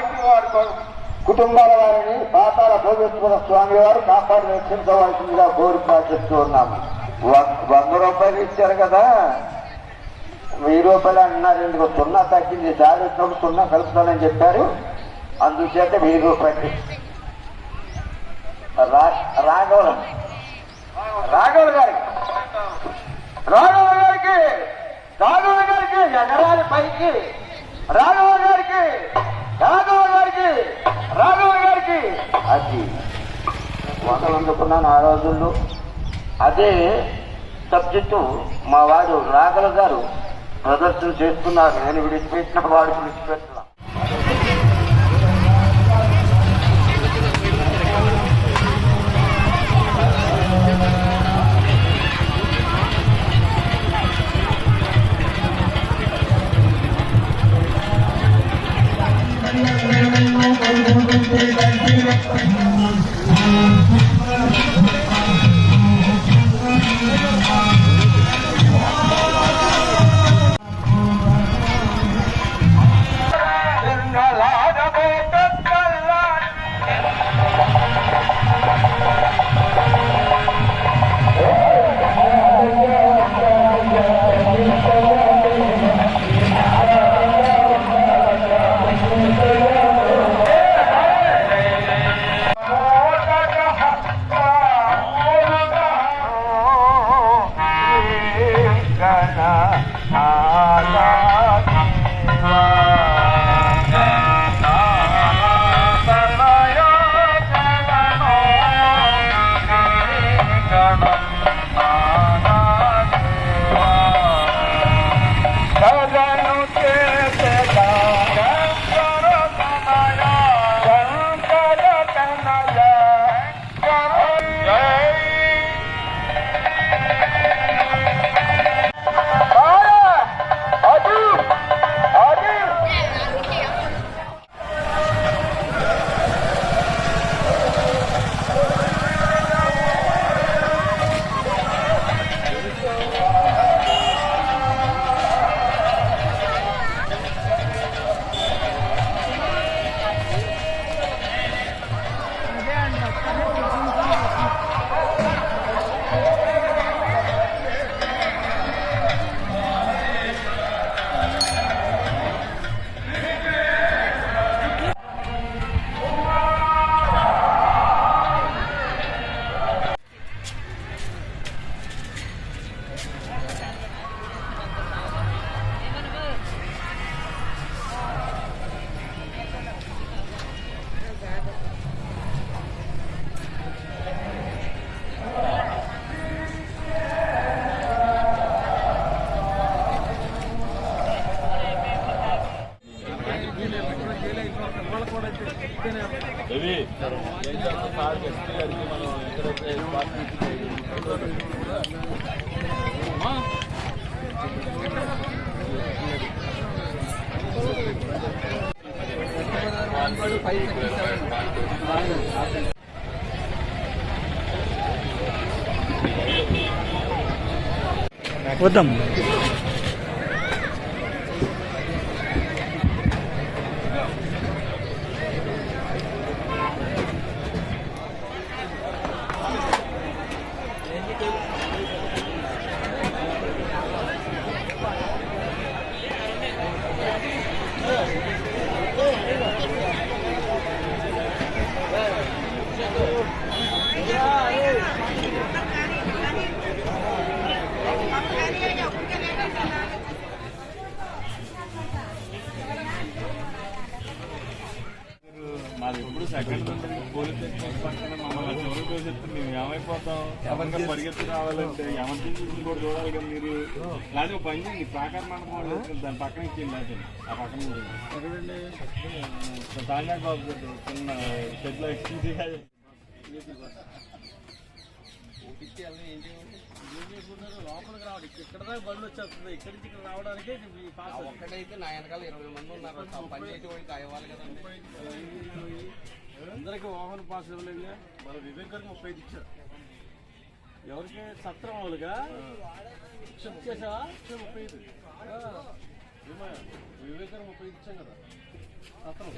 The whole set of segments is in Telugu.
వారికి వారి కుటుంబాల వారిని పాతాల భోగేశ్వర స్వామి వారు కాపాడు రక్షించవలసిందిగా కోరిక చెప్తూ ఉన్నాము. వంద రూపాయలు ఇచ్చారు కదా. వెయ్యి రూపాయలు అన్నారు ఎందుకు సున్నా తగ్గింది చాలు వచ్చినప్పుడు సున్నా కలుపుతానని చెప్పారు. అందుచేత వెయ్యి రూపాయలు. రాఘవ రాఘవ గారికి. రాఘవ గారికి. రాఘవ గారికి ఎగరాలి పైకి. రాఘవ గారికి. గారికి రాఘవ గారికి. అది. వసలు అందుకున్నాను ఆ రోజుల్లో. అదే సబ్జెక్టు మా వాడు రాఘవ గారు ప్రదర్శన చేస్తున్నారు. నేను విడిచిపెట్టిన వాడు విడిచిపెట్టిన వద్దాం. మాది ఎప్పుడు సెకండ్ పోలీస్ స్టేషన్ పక్కన మమ్మల్ని చివరికి తోసేస్తే మేము ఏమైపోతాం పరిగెత్తి రావాలంటే ఎమర్జెన్సీ కూడా చూడాలి కదా మీరు లేదా ఒక పని చేయండి ప్రాకార మండపం దాని పక్కన ఇచ్చేయండి ఆ పక్కన ఎక్కడండి తాజాబాబు బాబు చిన్న లోపలికి రావడం ఇక్కడ దాకా బండ్లు వచ్చేస్తుంది ఇక్కడి నుంచి ఇక్కడ రావడానికి ఈ ఒక్కడైతే నా వెనకాల ఇరవై మంది ఉన్నారు. పని చేసే వాడికి కదండి. అందరికి వాహన పాస్ ఇవ్వలేదు మన వివేక్ గారికి ముప్పై ఐదు ఇచ్చారు. ఎవరికి? సత్రం వాళ్ళుగా చేసావా ముప్పై ఐదు. వివేక్ గారు ముప్పై ఐదు ఇచ్చాం కదా. సత్రం.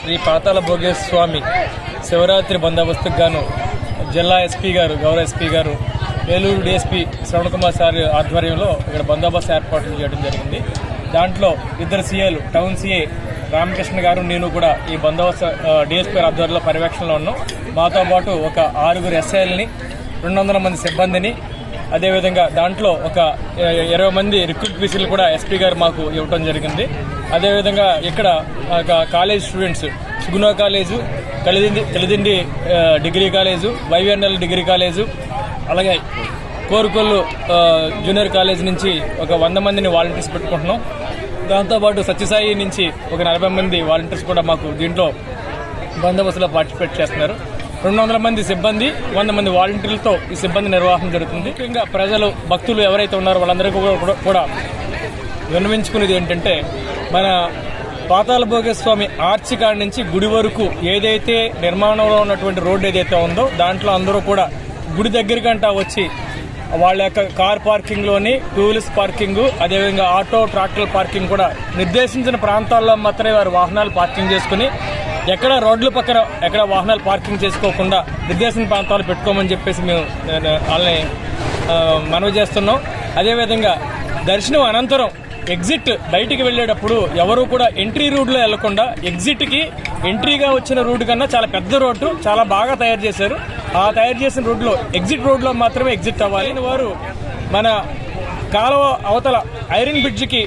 శ్రీ పాతాల భోగేశ్వర స్వామి శివరాత్రి బందోబస్తుకు గాను జిల్లా ఎస్పీ గారు గౌరవ ఎస్పీ గారు ఏలూరు డిఎస్పీ శ్రవణ్ కుమార్ సార్ ఆధ్వర్యంలో ఇక్కడ బందోబస్తు ఏర్పాట్లు చేయడం జరిగింది. దాంట్లో ఇద్దరు సీఏలు టౌన్ సీఏ రామకృష్ణ గారు నేను కూడా ఈ బందోబస్తు డిఎస్పీ ఆధ్వర్యంలో పర్యవేక్షణలో ఉన్నాం. మాతో పాటు ఒక ఆరుగురు ఎస్ఐల్ని రెండు వందల మంది సిబ్బందిని అదేవిధంగా దాంట్లో ఒక ఇరవై మంది రిక్రూట్ బీసీలు కూడా ఎస్పీ గారు మాకు ఇవ్వటం జరిగింది. అదేవిధంగా ఇక్కడ ఒక college students Suguna college Kalidindi Kalidindi degree college Y V N L degree college అలాగే కోరుకొల్లు జూనియర్ కాలేజ్ నుంచి ఒక వంద మందిని వాలంటీర్స్ పెట్టుకుంటున్నాం. దాంతోపాటు సత్యసాయి నుంచి ఒక నలభై మంది వాలంటీర్స్ కూడా మాకు దీంట్లో బందోబస్తులో పార్టిసిపేట్ చేస్తున్నారు. రెండు వందల మంది సిబ్బంది వంద మంది వాలంటీర్లతో ఈ సిబ్బంది నిర్వహణ జరుగుతుంది. ముఖ్యంగా ప్రజలు భక్తులు ఎవరైతే ఉన్నారో వాళ్ళందరికీ కూడా- కూడా విన్నవించుకునేది ఏంటంటే మన పాతాల భోగేశ్వమి ఆర్చి కాడ నుంచి గుడి వరకు ఏదైతే నిర్మాణంలో ఉన్నటువంటి రోడ్డు ఏదైతే ఉందో దాంట్లో అందరూ కూడా గుడి దగ్గరికంటా వచ్చి వాళ్ళ యొక్క కార్ పార్కింగ్లోని టూ వీలర్స్ పార్కింగ్ అదేవిధంగా ఆటో ట్రాక్టర్ పార్కింగ్ కూడా నిర్దేశించిన ప్రాంతాల్లో మాత్రమే వారు వాహనాలు పార్కింగ్ చేసుకుని ఎక్కడ రోడ్ల పక్కన ఎక్కడ వాహనాలు పార్కింగ్ చేసుకోకుండా నిర్దేశించిన ప్రాంతాలు పెట్టుకోమని చెప్పేసి మేము వాళ్ళని మనవి చేస్తున్నాం. అదేవిధంగా దర్శనం అనంతరం ఎగ్జిట్ బయటికి వెళ్ళేటప్పుడు ఎవరు కూడా ఎంట్రీ రూట్లో వెళ్ళకుండా ఎగ్జిట్కి ఎంట్రీగా వచ్చిన రూట్ కన్నా చాలా పెద్ద రోడ్డు చాలా బాగా తయారు చేశారు. ఆ తయారు చేసిన రోడ్లో ఎగ్జిట్ రోడ్లో మాత్రమే ఎగ్జిట్ అవ్వాలి. వారు మన కాలువ అవతల ఐరన్ బ్రిడ్జ్కి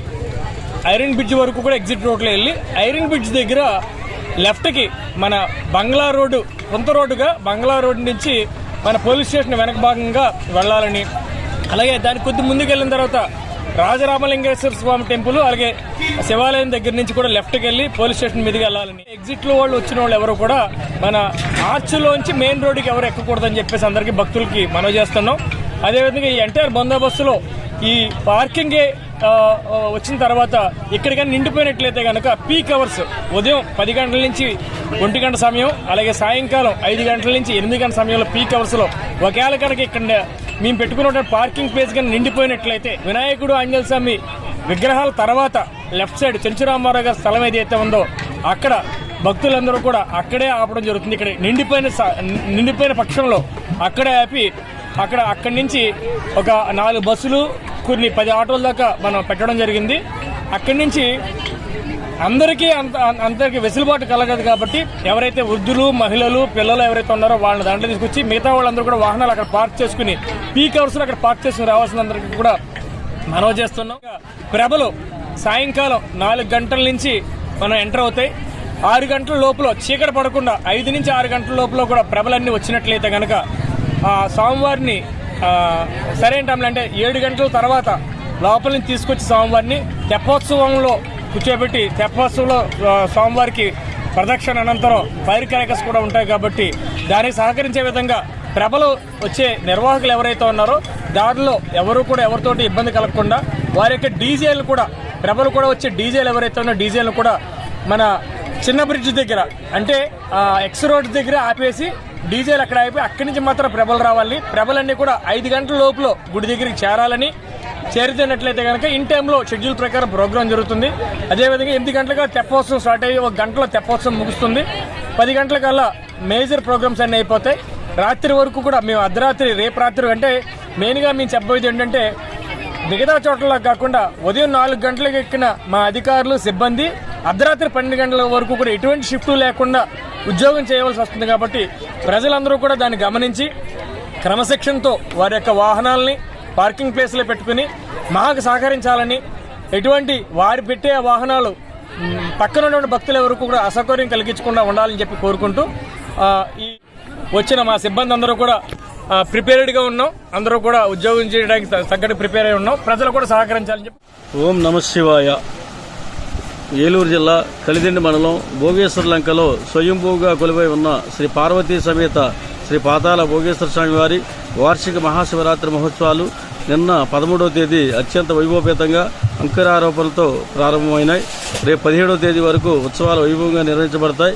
ఐరన్ బ్రిడ్జ్ వరకు కూడా ఎగ్జిట్ రోడ్లో వెళ్ళి ఐరన్ బ్రిడ్జ్ దగ్గర లెఫ్ట్కి మన బంగ్లా రోడ్డు సొంత రోడ్డుగా బంగ్లా రోడ్డు నుంచి మన పోలీస్ స్టేషన్ వెనక భాగంగా వెళ్ళాలని. అలాగే దాని కొద్ది ముందుకు వెళ్ళిన తర్వాత రాజరామలింగేశ్వర స్వామి టెంపుల్ అలాగే శివాలయం దగ్గర నుంచి కూడా లెఫ్ట్కి వెళ్ళి పోలీస్ స్టేషన్ మీదుగా వెళ్ళాలని. ఎగ్జిట్లో వాళ్ళు వచ్చిన వాళ్ళు ఎవరు కూడా మన ఆర్చ్లోంచి మెయిన్ రోడ్డుకి ఎవరు ఎక్కకూడదని చెప్పేసి అందరికీ భక్తులకి మనవి చేస్తున్నాం. అదేవిధంగా ఈ ఎంటైర్ బందోబస్తులో ఈ పార్కింగ్ వచ్చిన తర్వాత ఇక్కడికైనా నిండిపోయినట్లయితే కనుక పీక్ అవర్స్ ఉదయం పది గంటల నుంచి ఒంటి గంట సమయం అలాగే సాయంకాలం ఐదు గంటల నుంచి ఎనిమిది గంటల సమయంలో పీక్ అవర్స్లో ఒకవేళ కనుక ఇక్కడ మేము పెట్టుకున్న పార్కింగ్ ప్లేస్ కానీ నిండిపోయినట్లయితే వినాయకుడు ఆంజనేయ స్వామి విగ్రహాల తర్వాత లెఫ్ట్ సైడ్ చెంచురామారావు గారి స్థలం ఏదైతే ఉందో అక్కడ భక్తులందరూ కూడా అక్కడే ఆపడం జరుగుతుంది. ఇక్కడ నిండిపోయిన స- నిండిపోయిన పక్షంలో అక్కడే ఆపి అక్కడ అక్కడి నుంచి ఒక నాలుగు బస్సులు కొన్ని పది ఆటోల దాకా మనం పెట్టడం జరిగింది. అక్కడి నుంచి అందరికీ అంత అందరికీ వెసులుబాటు కలగదు కాబట్టి ఎవరైతే వృద్ధులు మహిళలు పిల్లలు ఎవరైతే ఉన్నారో వాళ్ళని దాంట్లో తీసుకొచ్చి మిగతా వాళ్ళందరూ కూడా వాహనాలు అక్కడ పార్క్ చేసుకుని పీక్ అవర్స్ అక్కడ పార్క్ చేసుకుని రావాల్సిన అందరికీ కూడా మనవి చేస్తున్నాం. ప్రభలు సాయంకాలం నాలుగు గంటల నుంచి మనం ఎంటర్ అవుతాయి. ఆరు గంటల లోపల చీకటి పడకుండా ఐదు నుంచి ఆరు గంటల లోపల కూడా ప్రభలన్నీ వచ్చినట్లయితే కనుక ఆ స్వామివారిని సరైన టైంలో అంటే ఏడు గంటల తర్వాత లోపల నుంచి తీసుకొచ్చి స్వామివారిని తెప్పోత్సవంలో కూర్చోబెట్టి తెప్పోత్సవంలో స్వామివారికి ప్రదక్షిణ అనంతరం ఫైర్ క్రాకర్స్ కూడా ఉంటాయి కాబట్టి దానికి సహకరించే విధంగా ప్రభలు వచ్చే నిర్వాహకులు ఎవరైతే ఉన్నారో దారిలో ఎవరు కూడా ఎవరితోటి ఇబ్బంది కలగకుండా వారి యొక్క డీజేలు కూడా ప్రభలు కూడా వచ్చే డీజేలు ఎవరైతే ఉన్నారో డీజేలు కూడా మన చిన్న బ్రిడ్జ్ దగ్గర అంటే ఎక్స్ రోడ్ దగ్గర ఆపేసి డీజేలు అక్కడ అయిపోయి అక్కడి నుంచి మాత్రం ప్రభలు రావాలి. ప్రభలన్నీ కూడా ఐదు గంటల లోపల గుడి దగ్గరికి చేరాలని చేరుతున్నట్లయితే కనుక ఇన్ టైంలో షెడ్యూల్ ప్రకారం ప్రోగ్రామ్ జరుగుతుంది. అదేవిధంగా ఎనిమిది గంటలుగా తెప్పోత్సవం స్టార్ట్ అయ్యి ఒక గంటలో తెప్పోత్సవం ముగుస్తుంది. పది గంటలకల్లా మేజర్ ప్రోగ్రామ్స్ అన్నీ అయిపోతాయి. రాత్రి వరకు కూడా మేము అర్ధరాత్రి రేపు రాత్రి అంటే మెయిన్గా మేము చెప్పబోయేది ఏంటంటే మిగతా చోట్ల కాకుండా ఉదయం నాలుగు గంటలకు ఎక్కిన మా అధికారులు సిబ్బంది అర్ధరాత్రి పన్నెండు గంటల వరకు కూడా ఎటువంటి షిఫ్ట్ లేకుండా ఉద్యోగం చేయవలసి వస్తుంది కాబట్టి ప్రజలందరూ కూడా దాన్ని గమనించి క్రమశిక్షణతో వారి యొక్క వాహనాలని పార్కింగ్ ప్లేస్లో పెట్టుకుని మాకు సహకరించాలని ఎటువంటి వారి పెట్టే వాహనాలు పక్కన ఉన్నటువంటి భక్తుల వరకు కూడా అసౌకర్యం కలిగించకుండా ఉండాలని చెప్పి కోరుకుంటూ ఈ వచ్చిన మా సిబ్బంది అందరూ కూడా ప్రిపేర్డ్గా ఉన్నాం. అందరూ కూడా ఉద్యోగం చేయడానికి తగ్గట్టు ప్రిపేర్ అయి ఉన్నాం. ప్రజలు కూడా సహకరించాలని చెప్పి ఓం నమ శివాయ. ఏలూరు జిల్లా కలిదిండి మండలం భోగేశ్వర లంకలో స్వయంభూగా కొలువై ఉన్న శ్రీ పార్వతీ సమేత శ్రీ పాతాల భోగేశ్వర స్వామి వారి వార్షిక మహాశివరాత్రి మహోత్సవాలు నిన్న పదమూడవ తేదీ అత్యంత వైభవపేతంగా అంకురారోపణలతో ప్రారంభమైనాయి. రేపు పదిహేడవ తేదీ వరకు ఉత్సవాలు వైభవంగా నిర్వహించబడతాయి.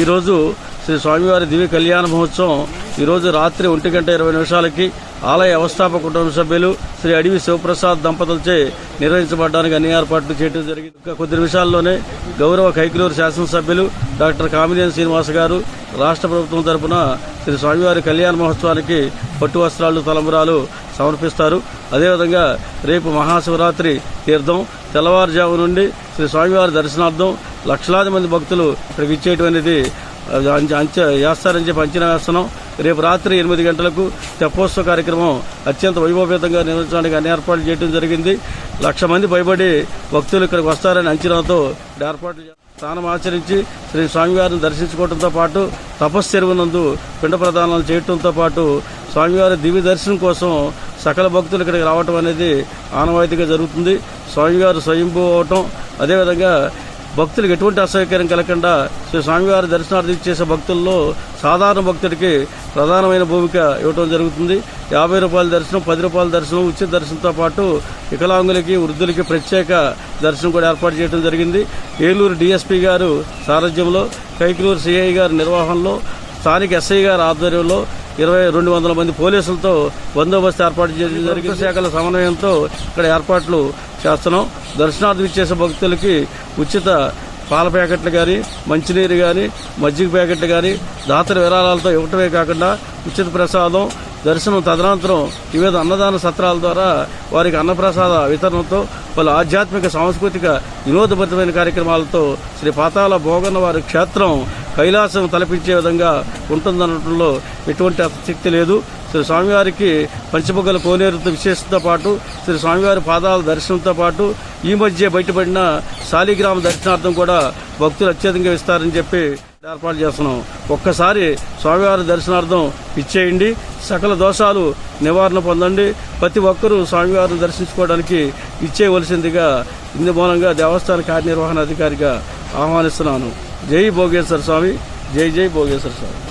ఈరోజు శ్రీ స్వామివారి దివ్య కళ్యాణ మహోత్సవం ఈరోజు రాత్రి ఒంటి గంట ఇరవై నిమిషాలకి ఆలయ వ్యవస్థాపక కుటుంబ సభ్యులు శ్రీ అడవి శివప్రసాద్ దంపతులచే నిర్వహించబడడానికి అన్ని ఏర్పాట్లు చేయడం జరిగింది. కొద్ది నిమిషాల్లోనే గౌరవ కైకిలూరు శాసనసభ్యులు డాక్టర్ కామినేని శ్రీనివాస్ గారు రాష్ట్ర ప్రభుత్వం తరపున శ్రీ స్వామివారి కళ్యాణ మహోత్సవానికి పట్టు వస్త్రాలు తలంబరాలు సమర్పిస్తారు. అదేవిధంగా రేపు మహాశివరాత్రి తీర్థం తెల్లవారుజాము నుండి శ్రీ స్వామివారి దర్శనార్థం లక్షలాది మంది భక్తులు ఇక్కడికి ఇచ్చేటువంటిది అంచ అంచె వేస్తారని చెప్పి అంచనా వేస్తున్నాం. రేపు రాత్రి ఎనిమిది గంటలకు తెప్పోత్సవ కార్యక్రమం అత్యంత వైభవపేతంగా నిర్వహించడానికి అన్ని ఏర్పాట్లు చేయడం జరిగింది. లక్ష మంది భయపడి భక్తులు ఇక్కడికి వస్తారని అంచనాతో ఏర్పాట్లు స్నానం ఆచరించి శ్రీ స్వామివారిని దర్శించుకోవడంతో పాటు తపస్సు చెరువునందు పిండ ప్రదానాలు చేయడంతో పాటు స్వామివారి దివ్య దర్శనం కోసం సకల భక్తులు ఇక్కడికి రావటం అనేది ఆనవాయితీగా జరుగుతుంది. స్వామివారు స్వయంభూ అవటం అదేవిధంగా భక్తులకు ఎటువంటి అసౌకర్యం కలగకుండా శ్రీ స్వామివారి దర్శనార్థం చేసే భక్తుల్లో సాధారణ భక్తుడికి ప్రధానమైన భూమిక ఇవ్వడం జరుగుతుంది. యాభై రూపాయల దర్శనం పది రూపాయల దర్శనం ఉచిత దర్శనంతో పాటు వికలాంగులకి వృద్ధులకి ప్రత్యేక దర్శనం కూడా ఏర్పాటు చేయడం జరిగింది. ఏలూరు డీఎస్పీ గారు సారథ్యంలో కైకలూరు సిఐ గారి నిర్వహణలో స్థానిక ఎస్ఐ గారి ఆధ్వర్యంలో ఇరవై రెండు వందల మంది పోలీసులతో బందోబస్తు ఏర్పాటు చేయడం జరిగింది. శాఖల సమన్వయంతో ఇక్కడ ఏర్పాట్లు చేస్తున్నాం. దర్శనార్థం ఇచ్చేసే భక్తులకి ఉచిత పాల ప్యాకెట్లు కానీ మంచినీరు కానీ మజ్జిగ ప్యాకెట్లు కానీ దాతర విరాళాలతో ఇవ్వటమే కాకుండా ఉచిత ప్రసాదం దర్శనం తదనంతరం వివిధ అన్నదాన సత్రాల ద్వారా వారికి అన్నప్రసాద వితరణతో పలు ఆధ్యాత్మిక సాంస్కృతిక వినోదభరితమైన కార్యక్రమాలతో శ్రీ పాతాల భోగన్న వారి క్షేత్రం కైలాసం తలపించే విధంగా ఉంటుందనడంలో ఎటువంటి అశక్తి లేదు. శ్రీ స్వామివారికి పంచముగ్గల కోనేరుతో విశేషంతో పాటు శ్రీ స్వామివారి పాదాల దర్శనంతో పాటు ఈ మధ్య బయటపడిన శాలిగ్రామ దర్శనార్థం కూడా భక్తులు అత్యధికంగా ఇస్తారని చెప్పి ఏర్పాటు చేస్తున్నాం. ఒక్కసారి స్వామివారి దర్శనార్థం ఇచ్చేయండి. సకల దోషాలు నివారణ పొందండి. ప్రతి ఒక్కరూ స్వామివారిని దర్శించుకోవడానికి ఇచ్చేయవలసిందిగా ఇందు మూలంగా దేవస్థాన కార్యనిర్వహణ అధికారిగా ఆహ్వానిస్తున్నాను. జై భోగేశ్వర స్వామి జై జై భోగేశ్వర స్వామి